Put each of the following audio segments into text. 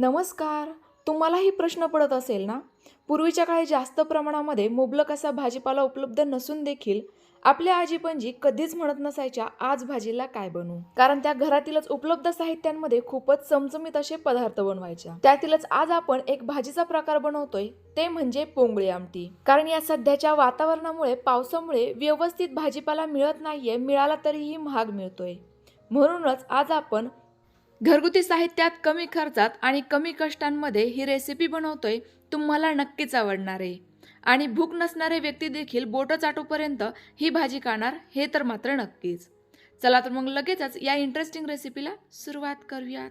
नमस्कार. तुम्हालाही प्रश्न पडत असेल ना? पूर्वीच्या काळी जास्त प्रमाणामध्ये मुबलक असा भाजीपाला उपलब्ध नसून देखील आपल्या आजी पणजी कधीच म्हणत नसायच्या आज भाजीला काय बनवू? कारण त्या घरातीलच उपलब्ध साहित्यांमध्ये खूपच चमचमीत असे पदार्थ बनवायच्या. त्यातीलच आज आपण एक भाजीचा प्रकार बनवतोय ते म्हणजे पोंगळी आमटी. कारण या सध्याच्या वातावरणामुळे पावसामुळे व्यवस्थित भाजीपाला मिळत नाहीये मिळाला तरीही महाग मिळतोय. म्हणूनच आज आपण घरगुती साहित्यात कमी खर्चात आणि कमी कष्टांमध्ये ही रेसिपी बनवतोय तुम्हाला नक्कीच आवडणार आहे. आणि भूक नसणारे व्यक्ती देखील बोटं चाटूपर्यंत ही भाजी खाणार हे तर मात्र नक्कीच. चला तर मग लगेचच या इंटरेस्टिंग रेसिपीला सुरुवात करूयात.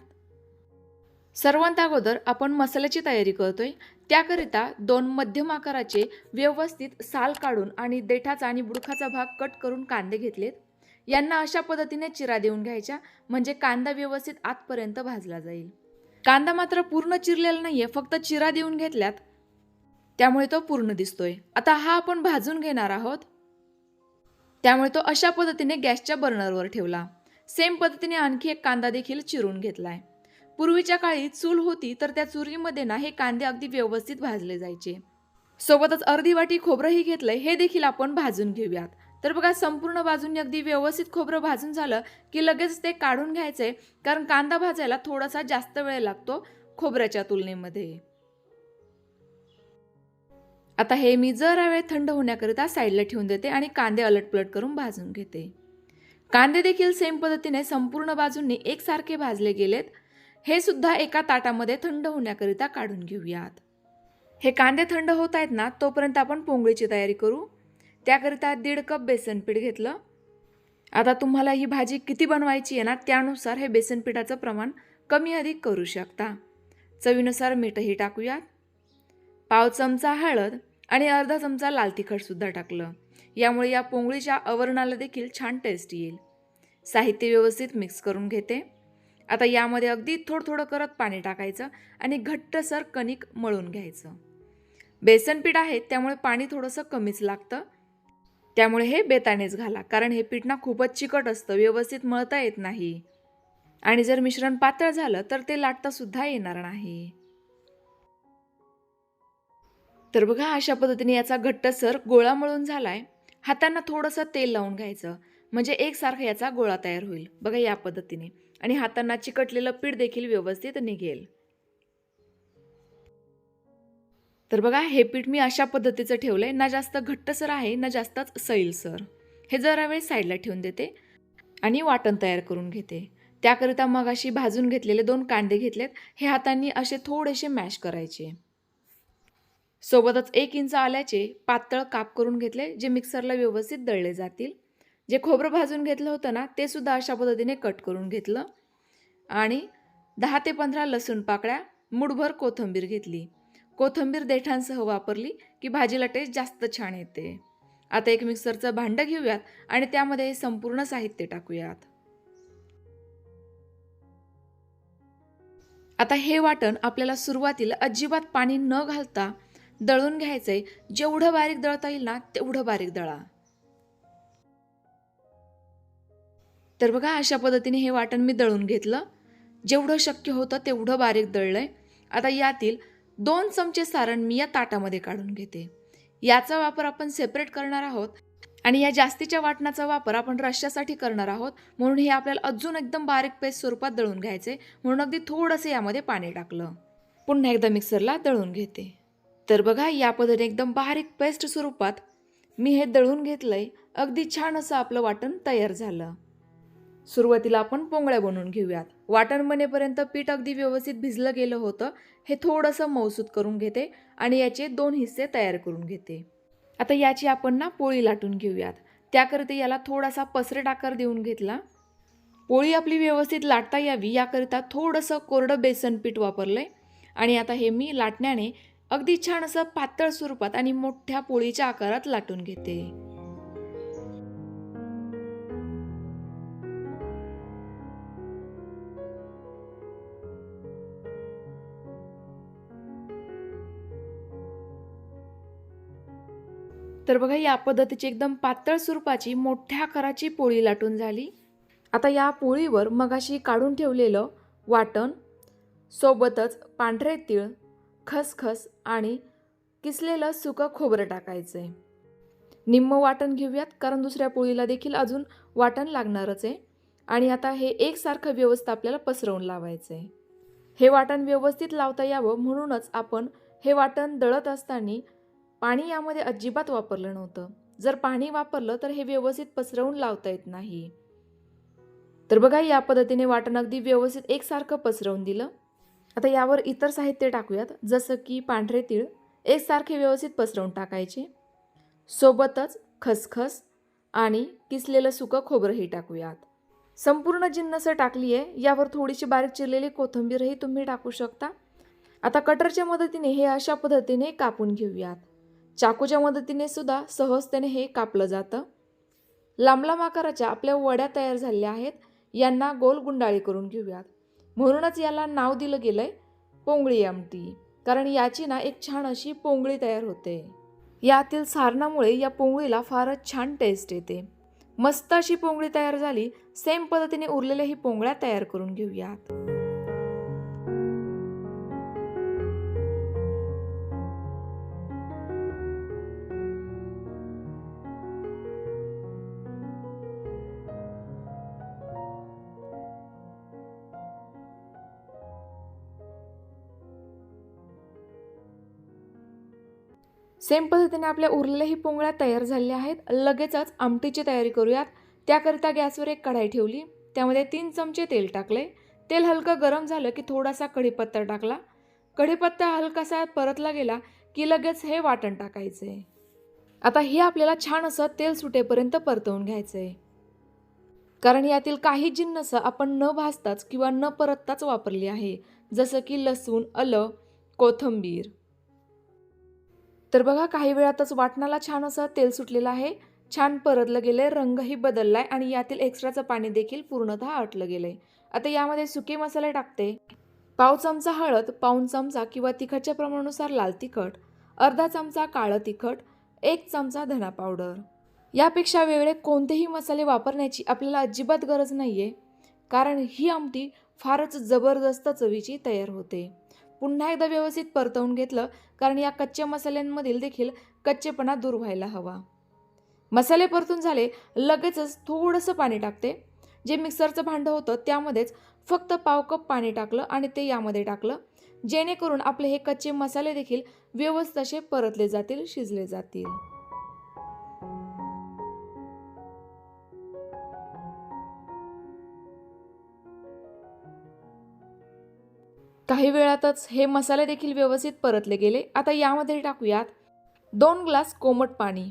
सर्वांत अगोदर आपण मसाल्याची तयारी करतोय. त्याकरिता दोन मध्यम आकाराचे व्यवस्थित साल काढून आणि देठाचा आणि बुडखाचा भाग कट करून कांदे घेतलेत. यांना अशा पद्धतीने चिरा देऊन घ्यायच्या म्हणजे कांदा व्यवस्थित आतपर्यंत भाजला जाईल. कांदा मात्र पूर्ण चिरलेला नाहीये फक्त चिरा देऊन घेतल्यात त्यामुळे तो पूर्ण दिसतोय. आता हा आपण भाजून घेणार आहोत. त्यामुळे तो अशा पद्धतीने गॅसच्या बर्नरवर ठेवला. सेम पद्धतीने आणखी एक कांदा देखील चिरून घेतलाय. पूर्वीच्या काळी चूल होती तर त्या चुलीमध्ये ना हे कांदे अगदी व्यवस्थित भाजले जायचे. सोबतच अर्धी वाटी खोबरंही घेतलंय हे देखील आपण भाजून घेऊयात. तर बघा संपूर्ण बाजूंनी अगदी व्यवस्थित खोबरं भाजून झालं की लगेच ते काढून घ्यायचंय कारण कांदा भाजायला थोडासा जास्त वेळ लागतो खोबऱ्याच्या तुलनेमध्ये. आता हे मी जरा वेळ थंड होण्याकरिता साईडला ठेवून देते आणि कांदे अलटपलट करून भाजून घेते. कांदे देखील सेम पद्धतीने संपूर्ण बाजूंनी एकसारखे भाजले गेलेत. हे सुद्धा एका ताटामध्ये थंड होण्याकरिता काढून घेऊयात. हे कांदे थंड होत आहेत ना तोपर्यंत आपण पोंगळीची तयारी करू. त्याकरिता दीड कप बेसनपीठ घेतलं. आता तुम्हाला ही भाजी किती बनवायची आहे ना त्यानुसार हे बेसन पिठाचं प्रमाण कमी अधिक करू शकता. चवीनुसार मीठही टाकूयात. पाव चमचा हळद आणि अर्धा चमचा लाल तिखटसुद्धा टाकलं. यामुळे या पोंगळीच्या आवरणाला देखील छान टेस्ट येईल. साहित्य व्यवस्थित मिक्स करून घेते. आता यामध्ये अगदी थोडं थोडं करत पाणी टाकायचं आणि घट्टसर कणिक मळून घ्यायचं. बेसनपीठ आहे त्यामुळे पाणी थोडंसं कमीच लागतं. त्यामुळे हे बेतानेच घाला कारण हे पीठ ना खूपच चिकट असतं व्यवस्थित मळता येत नाही. आणि जर मिश्रण पातळ झालं तर ते लाटतासुद्धा येणार नाही. तर बघा अशा पद्धतीने याचा घट्टसर गोळा मळून झालाय. हातांना थोडंसं तेल लावून घ्यायचं म्हणजे एकसारखा याचा गोळा तयार होईल. बघा या पद्धतीने. आणि हातांना चिकटलेलं पीठ देखील व्यवस्थित निघेल. तर बघा हे पीठ मी अशा पद्धतीचं ठेवलं आहे ना जास्त घट्टसर आहे ना जास्तच सैलसर हे जरा वेळ साईडला ठेवून देते आणि वाटण तयार करून घेते. त्याकरिता मग अशी भाजून घेतलेले दोन कांदे घेतलेत. हे हातांनी असे थोडेसे मॅश करायचे. सोबतच एक इंच आल्याचे पातळ काप करून घेतले जे मिक्सरला व्यवस्थित दळले जातील. जे खोबरं भाजून घेतलं होतं ना ते सुद्धा अशा पद्धतीने कट करून घेतलं. आणि दहा ते पंधरा लसूण पाकळ्या मुठभर कोथिंबीर घेतली. कोथिंबीर देठांसह वापरली की भाजीला टेस्ट जास्त छान येते. आता एक मिक्सरचं भांडं घेऊयात आणि त्यामध्ये संपूर्ण साहित्य टाकूयात. आता हे वाटण आपल्याला सुरुवातीला अजिबात पाणी न घालता दळून घ्यायचंय. जेवढं बारीक दळता येईल ना तेवढं बारीक दळा. तर बघा अशा पद्धतीने हे वाटण मी दळून घेतलं. जेवढं शक्य होतं तेवढं बारीक दळलंय. आता यातील दोन चमचे सारण मी या ताटामध्ये काढून घेते. याचा वापर आपण सेपरेट करणार आहोत आणि या जास्तीच्या वाटणाचा वापर आपण रश्श्यासाठी करणार आहोत. म्हणून हे आपल्याला अजून एकदम बारीक पेस्ट स्वरूपात दळून घ्यायचे. म्हणून अगदी थोडंसं यामध्ये पाणी टाकलं. पुन्हा एकदा मिक्सरला दळून घेते. तर बघा या पद्धतीने एकदम बारीक पेस्ट स्वरूपात मी हे दळून घेतलंय. अगदी छान असं आपलं वाटण तयार झालं. सुरुवातीला आपण पोंगळ्या बनवून घेऊयात. वाटण बनेपर्यंत पीठ अगदी व्यवस्थित भिजलं गेलं होतं. हे थोडंसं मौसूद करून घेते आणि याचे दोन हिस्से तयार करून घेते. आता याची आपण ना पोळी लाटून घेऊयात. त्याकरिता याला थोडासा पसरेट आकार देऊन घेतला. पोळी आपली व्यवस्थित लाटता यावी याकरिता थोडंसं कोरडं बेसन पीठ वापरलंय. आणि आता हे मी लाटण्याने अगदी छान असं पातळ स्वरूपात आणि मोठ्या पोळीच्या आकारात लाटून घेते. तर बघा या पद्धतीची एकदम पातळ स्वरूपाची मोठ्या आकाराची पोळी लाटून झाली. आता या पोळीवर मगाशी काढून ठेवलेलं वाटण सोबतच पांढरे तीळ खसखस आणि किसलेलं सुकं खोबरं टाकायचं आहे निम्मं वाटण घेऊयात कारण दुसऱ्या पोळीला देखील अजून वाटण लागणारच आहे. आणि आता हे एकसारखं व्यवस्था आपल्याला पसरवून लावायचं आहे हे वाटण व्यवस्थित लावता यावं म्हणूनच आपण हे वाटण दळत असताना पाणी यामध्ये अजिबात वापरलं नव्हतं. जर पाणी वापरलं तर हे व्यवस्थित पसरवून लावता येत नाही. तर बघा या पद्धतीने वाटण अगदी व्यवस्थित एकसारखं पसरवून दिलं. आता यावर इतर साहित्य टाकूयात. जसं की पांढरे तीळ एकसारखे व्यवस्थित पसरवून टाकायचे. सोबतच खसखस आणि किसलेलं सुकं खोबरंही टाकूयात. संपूर्ण जिन्नस टाकली आहे यावर थोडीशी बारीक चिरलेली कोथिंबीरही तुम्ही टाकू शकता. आता कटरच्या मदतीने हे अशा पद्धतीने कापून घेऊयात. चाकूच्या मदतीने सुद्धा सहजतेने हे कापलं जातं. लांब लांब आकाराच्या आपल्या वड्या तयार झालेल्या आहेत. यांना गोल गुंडाळी करून घेऊयात. म्हणूनच याला नाव दिलं गेलं आहे पोंगळी आमटी. कारण याची ना एक छान अशी पोंगळी तयार होते. यातील सारणामुळे या पोंगळीला फारच छान टेस्ट येते. मस्त अशी पोंगळी तयार झाली सेम पद्धतीने उरलेल्या ही पोंगळ्या तयार करून घेऊयात. सेम पद्धतीने आपल्या उरलेल्याही पोंगळ्या तयार झालेल्या आहेत. लगेचच आमटीची तयारी करूयात. त्याकरिता गॅसवर एक कढाई ठेवली. त्यामध्ये तीन चमचे तेल टाकले. तेल हलकं गरम झालं की थोडासा कढीपत्ता टाकला. कढीपत्ता हलकासा परतला गेला की लगेच हे वाटण टाकायचं. आहे आता हे आपल्याला छान असं तेल सुटेपर्यंत परतवून घ्यायचं आहे कारण यातील काही जिन्नस आपण न भाजताच किंवा न परतताच वापरली आहे. जसं की लसूण आलं कोथंबीर. तर बघा काही वेळातच वाटणाला छान असं तेल सुटलेलं आहे. छान परतलं गेलंय रंगही बदललाय आणि यातील एक्स्ट्राचं पाणी देखील पूर्णतः आटलं गेलंय. आता यामध्ये सुके मसाले टाकते. पाव चमचा हळद पाऊन चमचा किंवा तिखटच्या प्रमाणानुसार लाल तिखट अर्धा चमचा काळं तिखट एक चमचा धना पावडर. यापेक्षा वेगळे कोणतेही मसाले वापरण्याची आपल्याला अजिबात गरज नाही आहे कारण ही आमटी फारच जबरदस्त चवीची तयार होते. पुन्हा एकदा व्यवस्थित परतवून घेतलं कारण या कच्च्या मसाल्यांमधील देखील कच्चेपणा दूर व्हायला हवा. मसाले परतून झाले लगेचच थोडंसं पाणी टाकते. जे मिक्सरचं भांडं होतं त्यामध्येच फक्त पाव कप पाणी टाकलं आणि ते यामध्ये टाकलं. जेणेकरून आपले हे कच्चे मसाले देखील व्यवस्थित असे परतले जातील शिजले जातील. काही वेळातच हे मसाले देखील व्यवस्थित परतले गेले. आता यामध्ये टाकूयात दोन ग्लास कोमट पाणी.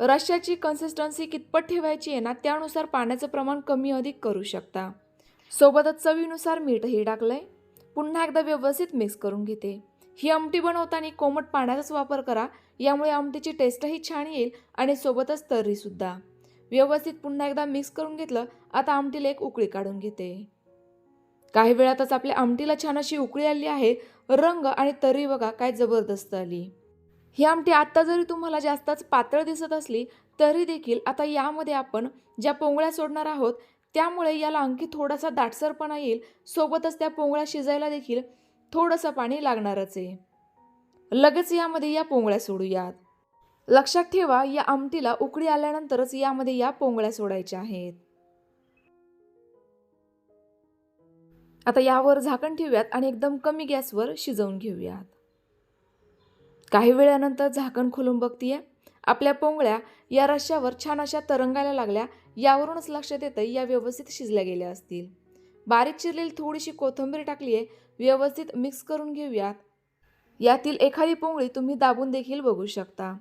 रश्श्याची कन्सिस्टन्सी कितपत ठेवायची आहे ना त्यानुसार पाण्याचं प्रमाण कमी अधिक करू शकता. सोबतच चवीनुसार मीठही टाकलं आहे पुन्हा एकदा व्यवस्थित मिक्स करून घेते. ही आमटी बनवताना कोमट पाण्याचाच वापर करा यामुळे आमटीची टेस्टही छान येईल आणि सोबतच तर्रीसुद्धा. व्यवस्थित पुन्हा एकदा मिक्स करून घेतलं आता आमटीला एक उकळी काढून घेते. काही वेळातच आपल्या आमटीला छान अशी उकळी आली आहे. रंग आणि तरी बघा काय जबरदस्त आली. ही आमटी आत्ता जरी तुम्हाला जास्तच पातळ दिसत असली तरी देखील आता यामध्ये आपण ज्या पोंगळ्या सोडणार आहोत त्यामुळे याला आणखी थोडासा दाटसरपणा येईल. सोबतच त्या पोंगळ्या शिजायला देखील थोडंसं पाणी लागणारच आहे. लगेच यामध्ये या पोंगळ्या सोडूयात. लक्षात ठेवा या आमटीला उकळी आल्यानंतरच यामध्ये या पोंगळ्या सोडायच्या आहेत. आता यावर झाकण ठेवूयात आणि एकदम कमी गॅसवर शिजवून घेऊयात. काही वेळानंतर झाकण खोलून बघतीये. आपल्या पोंगळ्या या रश्श्यावर छान अशा तरंगायला लागल्या. यावरूनच लक्षात येतं या व्यवस्थित शिजल्या गेल्या असतील. बारीक चिरलेली थोडीशी कोथिंबीर टाकली आहे व्यवस्थित मिक्स करून घेऊयात. यातील एखादी पोंगळी तुम्ही दाबून देखील बघू शकता.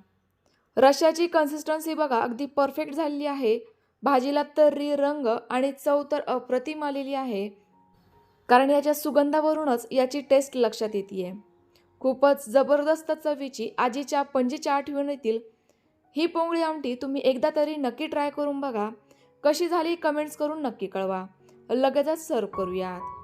रश्याची कन्सिस्टन्सी बघा अगदी परफेक्ट झालेली आहे. भाजीला तर्री रंग आणि चव तर अप्रतिम आलेली आहे. कारण याच्या सुगंधावरूनच याची टेस्ट लक्षात येते खूपच जबरदस्त चवीची आजीच्या पणजीच्या आठवणीतील ही पोंगळी आमटी तुम्ही एकदा तरी नक्की ट्राय करून बघा. कशी झाली कमेंट्स करून नक्की कळवा. लगेचच सर्व करूयात.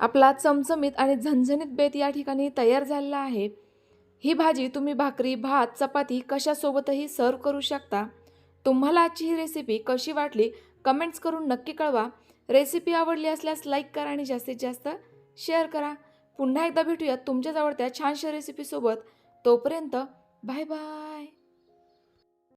आपला चमचमीत आणि झणझणीत बेत या ठिकाणी तयार झालेला आहे. ही भाजी तुम्ही भाकरी भात चपाती कशासोबतही सर्व करू शकता. तुम्हाला आजची ही रेसिपी कशी वाटली कमेंट्स करून नक्की कळवा. रेसिपी आवडली असल्यास लाईक करा आणि जास्तीत जास्त शेअर करा. पुन्हा एकदा भेटूयात तुमच्याच आवडत्या छानशा रेसिपीसोबत तोपर्यंत बाय बाय